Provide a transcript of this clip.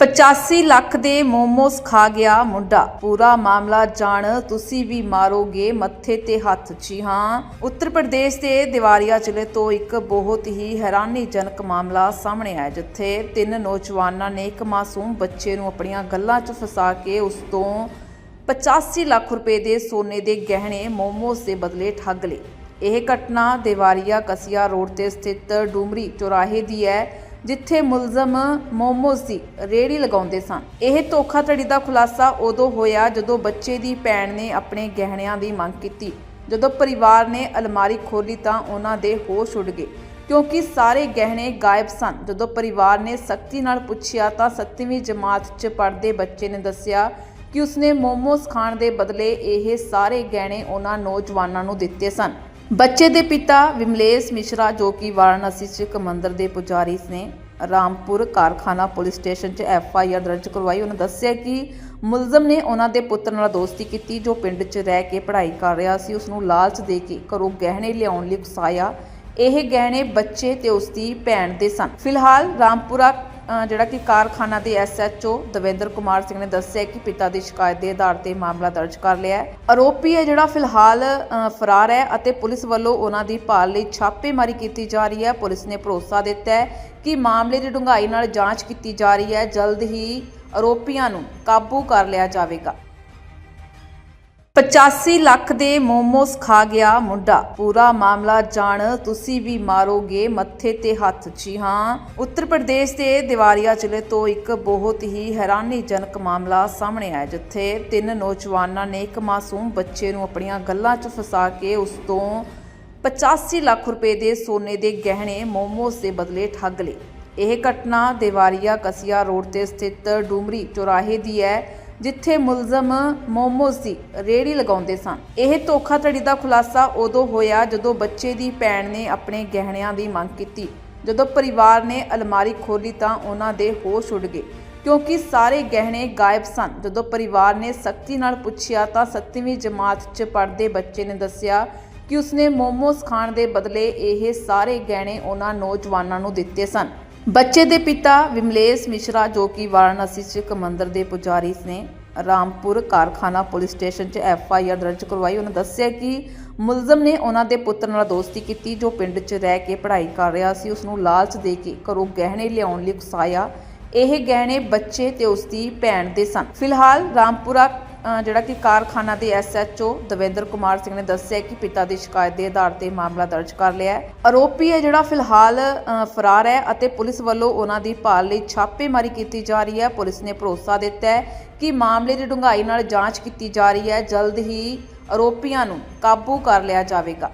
85 ਲੱਖ ਦੇ ਮੋਮੋਸ ਖਾ ਗਿਆ ਮੁੰਡਾ। ਪੂਰਾ ਮਾਮਲਾ ਜਾਣ, ਤੁਸੀਂ ਵੀ ਮਾਰੋਗੇ ਮੱਥੇ ਤੇ ਹੱਥ। ਜੀ ਹਾਂ, ਉੱਤਰ ਪ੍ਰਦੇਸ਼ ਦੇ ਦਿਵਾਰੀਆ ਜ਼ਿਲ੍ਹੇ ਤੋਂ ਇੱਕ ਬਹੁਤ ਹੀ ਹੈਰਾਨੀਜਨਕ ਮਾਮਲਾ ਸਾਹਮਣੇ ਆਇਆ, ਜਿੱਥੇ ਤਿੰਨ ਨੌਜਵਾਨਾਂ ਨੇ ਇੱਕ ਮਾਸੂਮ ਬੱਚੇ ਨੂੰ ਆਪਣੀਆਂ ਗੱਲਾਂ 'ਚ ਫਸਾ ਕੇ ਉਸ ਤੋਂ 85 ਲੱਖ ਰੁਪਏ ਦੇ ਸੋਨੇ ਦੇ ਗਹਿਣੇ ਮੋਮੋਸ ਦੇ ਬਦਲੇ ਠੱਗ ਲਏ। ਇਹ ਘਟਨਾ ਦੇਵਾਰੀਆ ਕਸੀਆ ਰੋਡ ਤੇ ਸਥਿਤ ਡੂਮਰੀ ਚੌਰਾਹੇ ਦੀ ਹੈ। ਜਿੱਥੇ ਮੁਲਜ਼ਮ ਮੋਮੋਸ ਦੀ ਰੇੜੀ ਲਗਾਉਂਦੇ ਸਨ। ਇਹ ਧੋਖਾਧੜੀ ਦਾ ਖੁਲਾਸਾ ਉਦੋਂ ਹੋਇਆ ਜਦੋਂ ਬੱਚੇ ਦੀ ਭੈਣ ਨੇ ਆਪਣੇ ਗਹਿਣਿਆਂ ਦੀ ਮੰਗ ਕੀਤੀ। ਜਦੋਂ ਪਰਿਵਾਰ ਨੇ ਅਲਮਾਰੀ ਖੋਲੀ ਤਾਂ ਉਹਨਾਂ ਦੇ ਹੋਸ਼ ਉੱਡ ਗਏ, ਕਿਉਂਕਿ ਸਾਰੇ ਗਹਿਣੇ ਗਾਇਬ ਸਨ। ਜਦੋਂ ਪਰਿਵਾਰ ਨੇ ਸਖਤੀ ਨਾਲ ਪੁੱਛਿਆ ਤਾਂ 7ਵੀਂ ਜਮਾਤ 'ਚ ਪੜ੍ਹਦੇ ਬੱਚੇ ਨੇ ਦੱਸਿਆ ਕਿ ਉਸਨੇ ਮੋਮੋਸ ਖਾਣ ਦੇ ਬਦਲੇ ਇਹ ਸਾਰੇ ਗਹਿਣੇ ਉਹਨਾਂ ਨੌਜਵਾਨਾਂ ਨੂੰ ਦਿੱਤੇ ਸਨ। ਬੱਚੇ ਦੇ ਪਿਤਾ ਵਿਮਲੇਸ਼ ਮਿਸ਼ਰਾ, ਜੋ ਕਿ ਵਾਰਾਣਸੀ 'ਚ ਇੱਕ ਮੰਦਿਰ ਦੇ ਪੁਜਾਰੀ ਨੇ ਰਾਮਪੁਰ ਕਾਰਖਾਨਾ ਪੁਲਿਸ ਸਟੇਸ਼ਨ 'ਚ ਐਫ ਆਈ ਆਰ ਦਰਜ ਕਰਵਾਈ। ਉਹਨਾਂ ਦੱਸਿਆ ਕਿ ਮੁਲਜ਼ਮ ਨੇ ਉਹਨਾਂ ਦੇ ਪੁੱਤਰ ਨਾਲ ਦੋਸਤੀ ਕੀਤੀ, ਜੋ ਪਿੰਡ 'ਚ ਰਹਿ ਕੇ ਪੜ੍ਹਾਈ ਕਰ ਰਿਹਾ ਸੀ। ਉਸ ਨੂੰ ਲਾਲਚ ਦੇ ਕੇ ਘਰੋਂ ਗਹਿਣੇ ਲਿਆਉਣ ਲਈ ਉਕਸਾਇਆ ਇਹ ਗਹਿਣੇ ਬੱਚੇ ਤੇ ਉਸ ਦੀ ਭੈਣ ਦੇ ਸਨ। ਫਿਲਹਾਲ ਰਾਮਪੁਰਾ ਜਿਹੜਾ ਕਿ ਕਾਰਖਾਨਾ ਦੇ ਐਸਐਚਓ ਦਵਿੰਦਰ ਕੁਮਾਰ ਸਿੰਘ ਨੇ ਦੱਸਿਆ ਕਿ ਪਿਤਾ ਦੀ ਸ਼ਿਕਾਇਤ ਦੇ ਆਧਾਰ ਤੇ ਮਾਮਲਾ ਦਰਜ ਕਰ ਲਿਆ ਹੈ। ਆਰੋਪੀ ਹੈ ਜਿਹੜਾ ਫਿਲਹਾਲ ਫਰਾਰ ਹੈ ਅਤੇ ਪੁਲਿਸ ਵੱਲੋਂ ਉਹਨਾਂ ਦੀ ਭਾਲ ਲਈ ਛਾਪੇਮਾਰੀ ਕੀਤੀ ਜਾ ਰਹੀ ਹੈ। ਪੁਲਿਸ ਨੇ ਭਰੋਸਾ ਦਿੱਤਾ ਹੈ ਕਿ ਮਾਮਲੇ ਦੀ ਡੂੰਘਾਈ ਨਾਲ ਜਾਂਚ ਕੀਤੀ ਜਾ ਰਹੀ ਹੈ। ਜਲਦ ਹੀ ਆਰੋਪੀਆਂ ਨੂੰ ਕਾਬੂ ਕਰ ਲਿਆ ਜਾਵੇਗਾ। 85 ਲੱਖ ਦੇ ਮੋਮੋਸ ਖਾ ਗਿਆ ਮੁੰਡਾ। ਪੂਰਾ ਮਾਮਲਾ ਜਾਣ, ਤੁਸੀਂ ਵੀ ਮਾਰੋਗੇ ਮੱਥੇ ਤੇ ਹੱਥ। ਜੀ ਹਾਂ, ਉੱਤਰ ਪ੍ਰਦੇਸ਼ ਦੇ ਦਿਵਾਰੀਆ ਜ਼ਿਲ੍ਹੇ ਤੋਂ ਇੱਕ ਬਹੁਤ ਹੀ ਹੈਰਾਨੀਜਨਕ ਮਾਮਲਾ ਸਾਹਮਣੇ ਆਇਆ, ਜਿੱਥੇ ਤਿੰਨ ਨੌਜਵਾਨਾਂ ਨੇ ਇੱਕ ਮਾਸੂਮ ਬੱਚੇ ਨੂੰ ਆਪਣੀਆਂ ਗੱਲਾਂ 'ਚ ਫਸਾ ਕੇ ਉਸ ਤੋਂ 85 ਲੱਖ ਰੁਪਏ ਦੇ ਸੋਨੇ ਦੇ ਗਹਿਣੇ ਮੋਮੋਸ ਦੇ ਬਦਲੇ ਠੱਗ ਲਏ। ਇਹ ਘਟਨਾ ਦੇਵਾਰੀਆ ਕਸੀਆ ਰੋਡ ਤੇ ਸਥਿਤ ਡੂਮਰੀ ਚੌਰਾਹੇ ਦੀ ਹੈ। ਜਿੱਥੇ ਮੁਲਜ਼ਮ ਮੋਮੋਸ ਦੀ ਰੇੜੀ ਲਗਾਉਂਦੇ ਸਨ। ਇਹ ਧੋਖਾਧੜੀ ਦਾ ਖੁਲਾਸਾ ਉਦੋਂ ਹੋਇਆ ਜਦੋਂ ਬੱਚੇ ਦੀ ਭੈਣ ਨੇ ਆਪਣੇ ਗਹਿਣਿਆਂ ਦੀ ਮੰਗ ਕੀਤੀ। ਜਦੋਂ ਪਰਿਵਾਰ ਨੇ ਅਲਮਾਰੀ ਖੋਲੀ ਤਾਂ ਉਹਨਾਂ ਦੇ ਹੋਸ਼ ਉੱਡ ਗਏ, ਕਿਉਂਕਿ ਸਾਰੇ ਗਹਿਣੇ ਗਾਇਬ ਸਨ। ਜਦੋਂ ਪਰਿਵਾਰ ਨੇ ਸਖਤੀ ਨਾਲ ਪੁੱਛਿਆ ਤਾਂ 7ਵੀਂ ਜਮਾਤ 'ਚ ਪੜ੍ਹਦੇ ਬੱਚੇ ਨੇ ਦੱਸਿਆ ਕਿ ਉਸਨੇ ਮੋਮੋਸ ਖਾਣ ਦੇ ਬਦਲੇ ਇਹ ਸਾਰੇ ਗਹਿਣੇ ਉਹਨਾਂ ਨੌਜਵਾਨਾਂ ਨੂੰ ਦਿੱਤੇ ਸਨ। ਬੱਚੇ ਦੇ ਪਿਤਾ ਵਿਮਲੇਸ਼ ਮਿਸ਼ਰਾ, ਜੋ ਕਿ ਵਾਰਾਣਸੀ 'ਚ ਇੱਕ ਮੰਦਿਰ ਦੇ ਪੁਜਾਰੀ ਨੇ ਰਾਮਪੁਰ ਕਾਰਖਾਨਾ ਪੁਲਿਸ ਸਟੇਸ਼ਨ 'ਚ ਐਫ ਆਈ ਆਰ ਦਰਜ ਕਰਵਾਈ। ਉਹਨਾਂ ਦੱਸਿਆ ਕਿ ਮੁਲਜ਼ਮ ਨੇ ਉਹਨਾਂ ਦੇ ਪੁੱਤਰ ਨਾਲ ਦੋਸਤੀ ਕੀਤੀ, ਜੋ ਪਿੰਡ 'ਚ ਰਹਿ ਕੇ ਪੜ੍ਹਾਈ ਕਰ ਰਿਹਾ ਸੀ। ਉਸ ਨੂੰ ਲਾਲਚ ਦੇ ਕੇ ਘਰੋਂ ਗਹਿਣੇ ਲਿਆਉਣ ਲਈ ਉਕਸਾਇਆ। ਇਹ ਗਹਿਣੇ ਬੱਚੇ ਤੇ ਉਸ ਦੀ ਭੈਣ ਦੇ ਸਨ। ਫਿਲਹਾਲ ਰਾਮਪੁਰਾ ਜਿਹੜਾ ਕਿ ਕਾਰਖਾਨਾ ਦੇ ਐਸਐਚਓ ਦਵਿੰਦਰ ਕੁਮਾਰ ਸਿੰਘ ਨੇ ਦੱਸਿਆ ਕਿ ਪਿਤਾ ਦੀ ਸ਼ਿਕਾਇਤ ਦੇ ਆਧਾਰ ਤੇ ਮਾਮਲਾ ਦਰਜ ਕਰ ਲਿਆ ਹੈ। ਆਰੋਪੀ ਹੈ ਜਿਹੜਾ ਫਿਲਹਾਲ ਫਰਾਰ ਹੈ ਅਤੇ ਪੁਲਿਸ ਵੱਲੋਂ ਉਹਨਾਂ ਦੀ ਭਾਲ ਲਈ ਛਾਪੇਮਾਰੀ ਕੀਤੀ ਜਾ ਰਹੀ ਹੈ। ਪੁਲਿਸ ਨੇ ਭਰੋਸਾ ਦਿੱਤਾ ਹੈ ਕਿ ਮਾਮਲੇ ਦੀ ਡੂੰਘਾਈ ਨਾਲ ਜਾਂਚ ਕੀਤੀ ਜਾ ਰਹੀ ਹੈ। ਜਲਦ ਹੀ ਆਰੋਪੀਆਂ ਨੂੰ ਕਾਬੂ ਕਰ ਲਿਆ ਜਾਵੇਗਾ।